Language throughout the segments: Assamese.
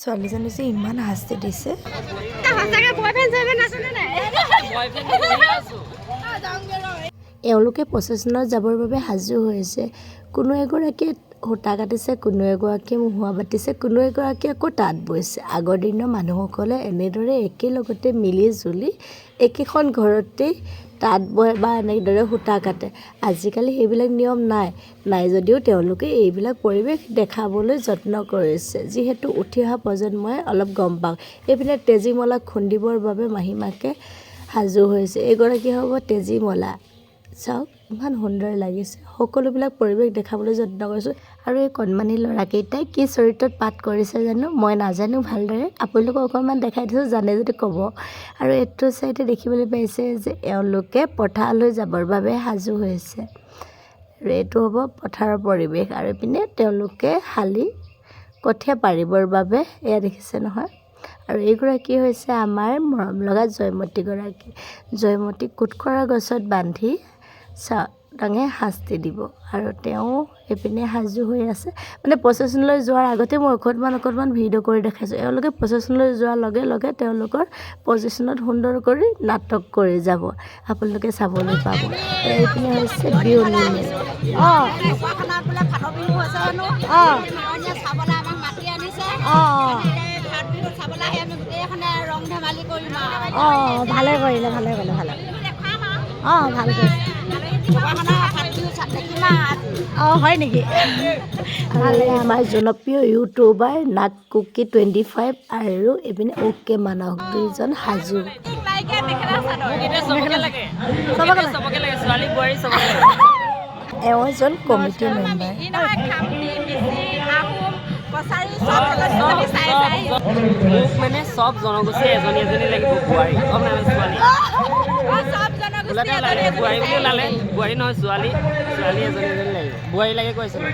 ছোৱালীজনী যে ইমান শাস্তি দিছে। সঁচাকে বয়ফ্ৰেণ্ড চয়ফ্ৰেণ্ড আছেনে নাই? এওঁলোকে প্ৰচেশ্যনত যাবৰ বাবে সাজু হৈছে কোনো এগৰাকীয়ে সূতা কাটিছে কোনো এগৰাকীয়ে মহুৱা বাতিছে কোনো এগৰাকীয়ে আকৌ তাঁত বৈছে। আগৰ দিনৰ মানুহসকলে এনেদৰে একেলগতে মিলি জুলি একেখন ঘৰতেই তাঁত বয় বা এনেদৰে সূতা কাটে। আজিকালি সেইবিলাক নিয়ম নাই। নাই যদিও তেওঁলোকে এইবিলাক পৰিৱেশ দেখাবলৈ যত্ন কৰিছে। যিহেতু উঠি অহা প্ৰজন্মই অলপ গম পাওক এইপিনে তেজীমলা খুন্দিবৰ বাবে মাহীমাকে সাজু হৈছে। এইগৰাকী হ'ব তেজীমলা। চাওক ইমান সুন্দৰ লাগিছে। সকলোবিলাক পৰিৱেশ দেখাবলৈ যত্ন কৰিছোঁ। আৰু এই কণমানি ল'ৰাকেইটাই কি চৰিত্ৰত পাঠ কৰিছে জানো মই নাজানো ভালদৰে। আপোনালোকক অকণমান দেখাই দিছোঁ জানে যদি ক'ব। আৰু এইটো চাইডে দেখিবলৈ পাইছে যে এওঁলোকে পথাৰলৈ যাবৰ বাবে সাজু হৈছে। আৰু এইটো হ'ব পথাৰৰ পৰিৱেশ। আৰু ইপিনে তেওঁলোকে শালি কঠীয়া পাৰিবৰ বাবে এয়া দেখিছে নহয়। আৰু এইগৰাকী হৈছে আমাৰ মৰম লগা জয়মতীগৰাকী। জয়মতীক কোটখৰা গছত বান্ধি চাওদাঙে শাস্তি দিব। আৰু তেওঁ এইপিনে সাজু হৈ আছে। মানে প্ৰচেশ্যনলৈ যোৱাৰ আগতে মই অকণমান অকণমান ভিডিঅ' কৰি দেখাইছোঁ। এওঁলোকে প্ৰচেশ্যনলৈ যোৱাৰ লগে লগে তেওঁলোকৰ পজিশ্যনত সুন্দৰ কৰি নাটক কৰি যাব। আপোনালোকে চাবলৈ পাব। এইপিনে হৈছে বিয়নী অঁ। বিহু অঁ। ভালে কৰিলে ভালে কৰিলে ভালে। অঁ ভাল কৰিছে। হয় নেকি? আৰু আমাৰ জনপ্ৰিয় ইউটিউবাৰ নাক কুকি টুৱেণ্টি ফাইভ আৰু এইপিনে অ'কে মানস দুইজন সাজু। এওঁ এজন কমিটি মেম্বাৰ। মোক মানে চব জনগোষ্ঠী এজনী এজনী লাগিব বোৱাৰী। ছোৱালী? চব ওলাতে লাগে এজনী বোৱাৰী বুলি ওলালে। বোৱাৰী নহয় ছোৱালী। ছোৱালী এজনী এজনী লাগিব। বোৱাৰী লাগে কৈছিলে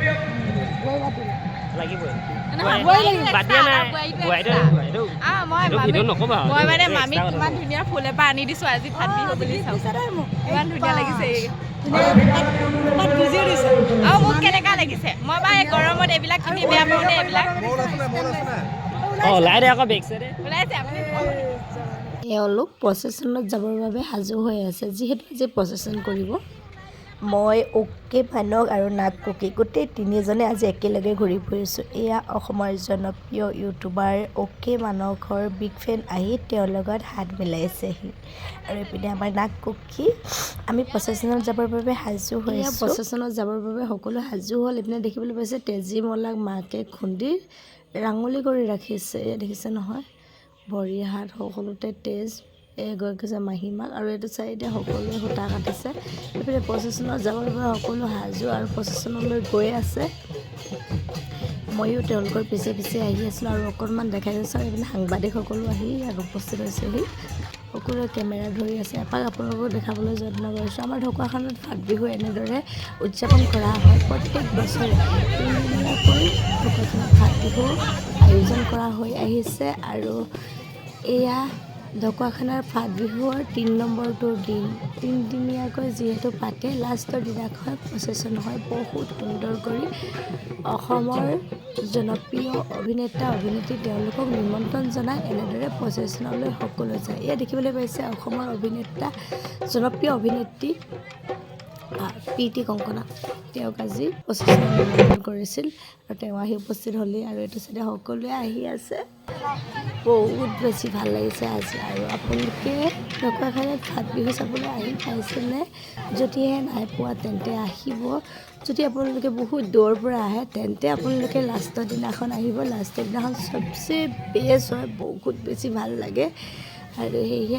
লাগিবই নহয়, বোৱাৰী- বোৱাৰীটো বাদ দিয়া extra, নাই বোৱাৰীটো বোৱাৰীটো extra। বোৱাৰীটো আহ, মই এইটো মামীক- ভিডিঅ' নক'বা আৰু। মই মানে এইটো মামীক extra কিমান কথা। ধুনীয়া ফুল এপাহ আনি দিছোঁ আজি ভাত বিহু বুলি চাওক ইমান ধুনীয়া লাগিছে আৰু মোক কেনেকুৱা লাগিছে মই বাৰু এই গৰমত এইবিলাক কিনি বেয়া পাওঁ দেই এইবিলাক অ ওলাই দে আকৌ বেগ চাইডে ওলাইছে আপুনি এওঁলোক প্ৰচেশ্যনত যাবৰ বাবে সাজু হৈ আছে যিহেতু আজি প্ৰচেশ্যন কৰিব। মই অ'কে মানক আৰু নাগ কুকি। গোটেই তিনিজনে আজি একেলগে ঘূৰি ফুৰিছোঁ। এয়া অসমৰ জনপ্ৰিয় ইউটিউবাৰ অ'কে মানসৰ বিগ ফেন আহি তেওঁৰ লগত হাত মিলাইছেহি। আৰু এইপিনে আমাৰ নাগ কুকি আমি প্ৰচেশ্যনত যাবৰ বাবে সাজু হৈছোঁ। প্ৰচেশ্যনত যাবৰ বাবে সকলো সাজু হ'ল। এইপিনে দেখিবলৈ পাইছে তেজীমলাক মাকে খুন্দি ৰাঙলী কৰি ৰাখিছে। এয়া দেখিছে নহয় ভৰি হাত সকলোতে তেজ এগৰাকী হৈছে মাহীমাক আৰু এইটো চাইডে সকলোৱে সূতা কাটিছে। এইপিনে প্ৰচেশ্যনত যাবৰ বাবে সকলো সাজু আৰু প্ৰচেশ্যনলৈ গৈ আছে। ময়ো তেওঁলোকৰ পিছে পিছে আহি আছিলোঁ আৰু অকণমান দেখাই দিছোঁ আৰু এইপিনে সাংবাদিকসকলো আহি ইয়াত উপস্থিত হৈছেহি। সকলোৱে কেমেৰা ধৰি আছে। এপাক আপোনালোকক দেখাবলৈ যত্ন কৰিছোঁ। আমাৰ ঢকুৱাখানাত ফাট বিহু এনেদৰে উদযাপন কৰা হয়। প্ৰত্যেক বছৰে তিনিদিনীয়াকৈ ঢকুৱাখানাত ফাট বিহু আয়োজন কৰা হৈ আহিছে আৰু এয়া ঢকুৱাখানাৰ ফাট বিহুৰ তিনি নম্বৰটোৰ দিন। তিনিদিনীয়াকৈ যিহেতু পাতে লাষ্টৰ দিনাখন প্ৰচেশ্যন হয় বহুত সুন্দৰ কৰি। অসমৰ জনপ্ৰিয় অভিনেতা অভিনেত্ৰী তেওঁলোকক নিমন্ত্ৰণ জনাই এনেদৰে প্ৰচেশ্যনলৈ সকলো যায়। এয়া দেখিবলৈ পাইছে অসমৰ অভিনেতা জনপ্ৰিয় অভিনেত্ৰী আহ, প্ৰীতি কংকনা। তেওঁক আজি নিমন্ত্ৰণ কৰিছিল আৰু তেওঁ আহি উপস্থিত হ'লেই আৰু এইটো চাইডে সকলোৱে আহি আছে। বহুত বেছি ভালো লাগিছে আজি আৰু আপোনালোকে ঢকুৱাখানাত ভাত বিহু চাবলৈ আহি পাইছেনে? যদিহে নাই পোৱা তেন্তে আহিব। যদি আপোনালোকে বহুত দূৰৰ পৰা আহে তেন্তে আপোনালোকে লাষ্টৰ দিনাখন আহিব। লাষ্টৰ দিনাখন চবচে বেষ্ট হয় বহুত বেছি ভালো লাগে। আৰু সেয়েহে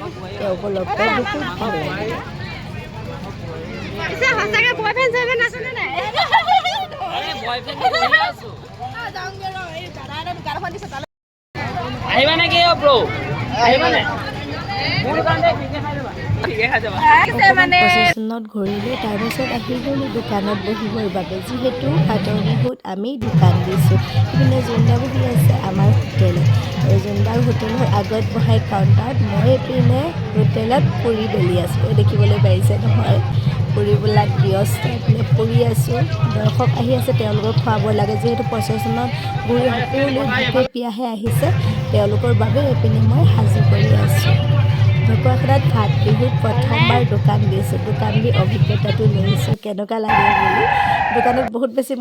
তেওঁক লগ পাই বহুত ভাল লাগে পিছে সঁচাকে বয়ফ্ৰেণ্ড চয়ফ্ৰেণ্ড আছেনে নাই যাওঁগে ৰ এই দাদা এটা দোকান এখন দিছে তালৈ আহিবা নেকি অ' ব্ৰ আহিবা নে মোৰ দোকানতে ঠিকে খাই যাবা ঠিকে খাই যাবা আহিছে মানে প্ৰচেশ্যনত ঘূৰিলোঁ তাৰপাছত আহি গ'লোঁ দোকানত বহিবৰ বাবে যিহেতু ভাতৰ বিহুত আমি দোকান দিছোঁ ইপিনে জোনদা বহি আছে আমাৰ হোটেলত আৰু হোটেলৰ আগত বহাই কাউণ্টাৰত মই এইপিনে হোটেলত পুৰি বেলি আছোঁ। দেখিবলৈ পাৰিছে নহয় পুৰিবিলাক ব্যস্ত এইপিনে পুৰি আছোঁ। দৰ্শক আহি আছে তেওঁলোকক খুৱাব লাগে। যিহেতু প্ৰচেশ্যনত ঘূৰি সকলো পিয়াহে আহিছে তেওঁলোকৰ বাবে এইপিনে মই সাজু কৰি আছোঁ। ঢকুৱাখানাত ভাত বিহুত প্ৰথমবাৰ দোকান দিছোঁ। দোকান দি অভিজ্ঞতাটো লৈছোঁ কেনেকুৱা লাগে বুলি। দোকানত বহুত বেছি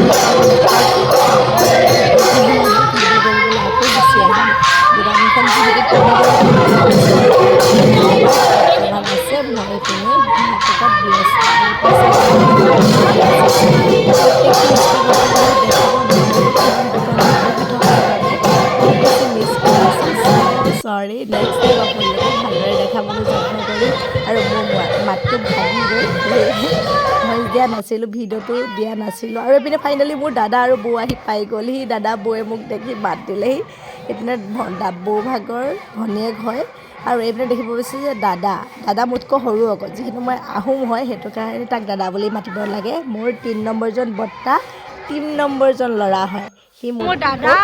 দিয়া নাছিলোঁ ভিডিঅ'টো দিয়া নাছিলোঁ। আৰু এইপিনে ফাইনেলি মোৰ দাদা আৰু বৌ আহি পাই গ'লহি দাদা বৌয়ে মোক দেখি মাত দিলেহি। এইপিনে ভ- দা- বৌ ভাগৰ ভনীয়েক হয়। আৰু এইপিনে দেখিব পাইছোঁ যে দাদা দাদা মোতকৈ সৰু আকৌ যিহেতু মই আহোম হয় সেইটো কাৰণে তাক দাদা বুলি মাতিব লাগে। মোৰ তিনি নম্বৰজন বৰ্তা। তিনি নম্বৰজন ল'ৰা হয়। সি মোৰ দাদা,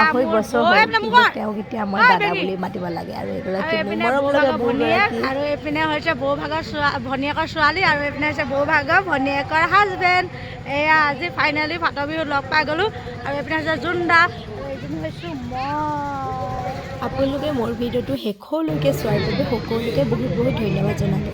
আঢ়ৈ বছৰ মুখত। তেওঁক এতিয়া মই দাদা বুলি মাতিব লাগে আৰু এগৰাকী মৰম লগা ভনীয়েক আৰু এইপিনে হৈছে বৌ ভাগৰ ভনীয়েকৰ ছোৱালী আৰু এইপিনে হৈছে বৌ ভাগৰ ভনীয়েকৰ হাজবেণ্ড এয়া আজি ফাইনেলি ভাতৰ বিহুত লগ পাই গ'লোঁ। আৰু এইপিনে হৈছে জোনদা। এইপিনে হৈছোঁ মই আপোনালোকে মোৰ ভিডিঅ'টো শেষলৈকে চোৱাৰ বাবে সকলোকে বহুত বহুত ধন্যবাদ জনালোঁ।